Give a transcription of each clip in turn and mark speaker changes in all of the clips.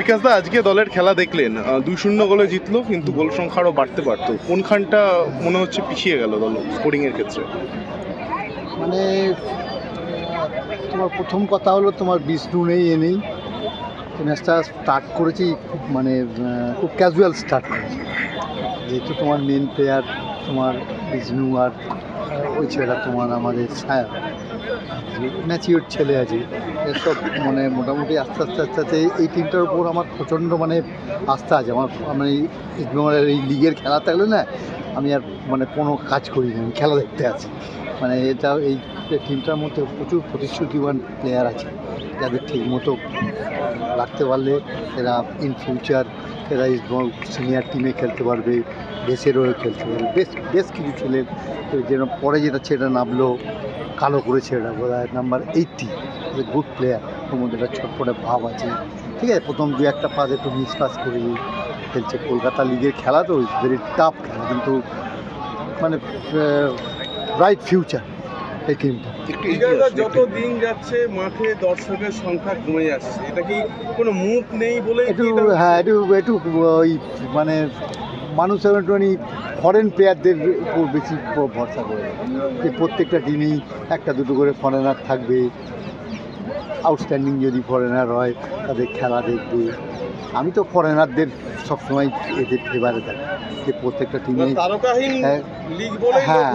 Speaker 1: বিকাশ দা, আজকে দলের খেলা দেখলেন। দুই শূন্য গোলে জিতলো, কিন্তু গোল সংখ্যা আরও বাড়তে পারতো। কোনখানটা মনে হচ্ছে পিছিয়ে গেল দল স্কোরিং এর ক্ষেত্রে?
Speaker 2: মানে তোমার প্রথম কথা হলো তোমার বিষ্ণু নেই, এ নেই। ম্যাচটা স্টার্ট করেছি, খুব মানে খুব ক্যাজুয়াল স্টার্ট করেছি। যেহেতু তোমার মেন প্লেয়ার তোমার বিষ্ণু আর ওই ছেলেটা তোমার আমাদের ছায়া। ম্যাচিওর ছেলে আছে এসব মানে মোটামুটি আস্তে আস্তে আস্তে আস্তে এই টিমটার উপর আমার প্রচণ্ড মানে আস্থা আছে। আমার মানে ইস্টবেঙ্গলের এই লিগের খেলা থাকলে না, আমি আর মানে কোনো কাজ করি না আমি খেলা দেখতে আছি। মানে এটা এই টিমটার মধ্যে প্রচুর প্রতিশ্রুতিবান প্লেয়ার আছে, যাদের ঠিক মতো রাখতে পারলে এরা ইন ফিউচার এরা ইস্টবেঙ্গল সিনিয়র টিমে খেলতে পারবে। দেশের হয়ে খেলছে। বেশ বেশ কিছু ছেলে যেন পরে যেটা ছেলেটা নামলো কালো করে ছেলেটা বোধ হয় নাম্বার এইটটি গুড প্লেয়ার ওর মধ্যে একটা ছটপটে ভাব আছে। ঠিক আছে প্রথম দু একটা পাস একটু মিস পাস করে খেলছে। কলকাতা লিগের খেলা তো ভেরি টাফ খেলা কিন্তু মানে ব্রাইট ফিউচার এই টিমটা
Speaker 3: যত দিন যাচ্ছে মাঠে দর্শকের সংখ্যা কমে যাচ্ছে। এটা কি কোনো মুখ নেই বলে
Speaker 2: একটু হ্যাঁ একটু একটু ওই মানে মানুষের একটুখানি ফরেন প্লেয়ারদের উপর বেশি ভরসা করে। যে প্রত্যেকটা টিমেই একটা দুটো করে ফরেনার থাকবে। আউটস্ট্যান্ডিং যদি ফরেনার হয় তাদের খেলা দেখবে। আমি তো ফরেনারদের সবসময় এদের ফেভারে থাকি। যে প্রত্যেকটা টিমে হ্যাঁ, হ্যাঁ,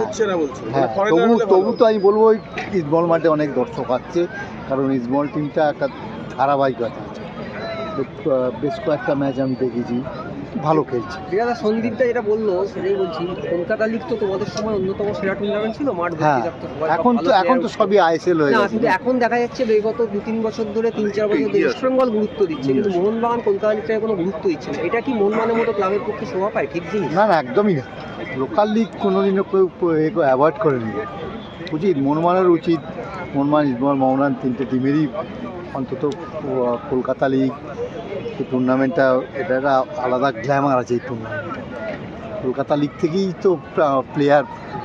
Speaker 2: হ্যাঁ
Speaker 3: মানে
Speaker 2: তবু তবু তো আমি বলব ওই ইস্টবল মাঠে অনেক দর্শক আসছে। কারণ ইস্টবল টিমটা একটা ধারাবাহিকতা আছে। বেশ কয়েকটা ম্যাচ আমি দেখেছি। ভালো খেলছে।
Speaker 4: বিরাদা সন্দীপটা যেটা বলল সেটাই বলছি কলকাতা লিগ তো তোমাদের সময় অন্যতম সেরা টুর্নামেন্ট ছিল মাঠ ভর্তি
Speaker 2: হ্যাঁ
Speaker 4: থাকতো সবাই
Speaker 2: এখন তো এখন তো সবই আইএসএল হয়ে
Speaker 4: না
Speaker 2: গেছে।
Speaker 4: কিন্তু এখন দেখা যাচ্ছে বিগত দু তিন বছর ধরে তিন চার বছর ধরে ইস্ট বেঙ্গল গুরুত্ব দিচ্ছে কিন্তু মোহনবাগান কলকাতা লিগটাকে কোনো গুরুত্ব দিচ্ছে না। এটা কি মোহনবাগানের মতো ক্লাবের পক্ষে শোভা পায়? ঠিক জিনিস।
Speaker 2: না না একদমই না। লোকাল লিগ কোনোদিনও কেউ অ্যাভয়েড করেনি। উচিত মনমানের উচিত। মনমান ইসমাল মোহনান তিনটে টিমেরই অন্তত কলকাতা লিগ টুর্নামেন্টটা এটা একটা আলাদা গ্ল্যামার আছে এই টুর্নামেন্টে কলকাতা লিগ থেকেই তো প্লেয়ার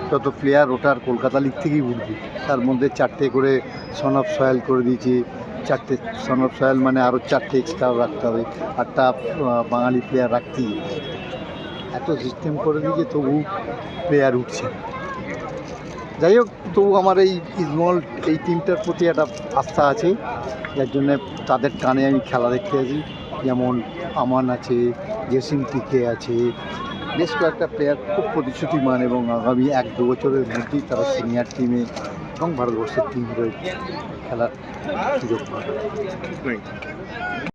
Speaker 2: যত প্লেয়ার ওটার কলকাতা লিগ থেকেই উঠবে। তার মধ্যে চারটে করে সন অফ সয়েল করে দিয়েছে। চারটে সন অফ সয়েল মানে আরও চারটে এক্সট্রা রাখতে হবে। আটটা বাঙালি প্লেয়ার রাখতেই এত সিস্টেম করে দিয়েছে, তবু প্লেয়ার উঠছে না। যাই হোক তবু আমার এই ইসমল এই টিমটার প্রতি একটা আস্থা আছে। যার জন্যে তাদের টানে আমি খেলা দেখতে আছি যেমন আমান আছে, জেসিম টিকে আছে, বেশ কয়েকটা প্লেয়ার খুব প্রতিশ্রুতিমান এবং আগামী এক দু বছরের মধ্যেই তারা সিনিয়র টিমে এবং ভারতবর্ষের টিম খেলার সুযোগ পাবে.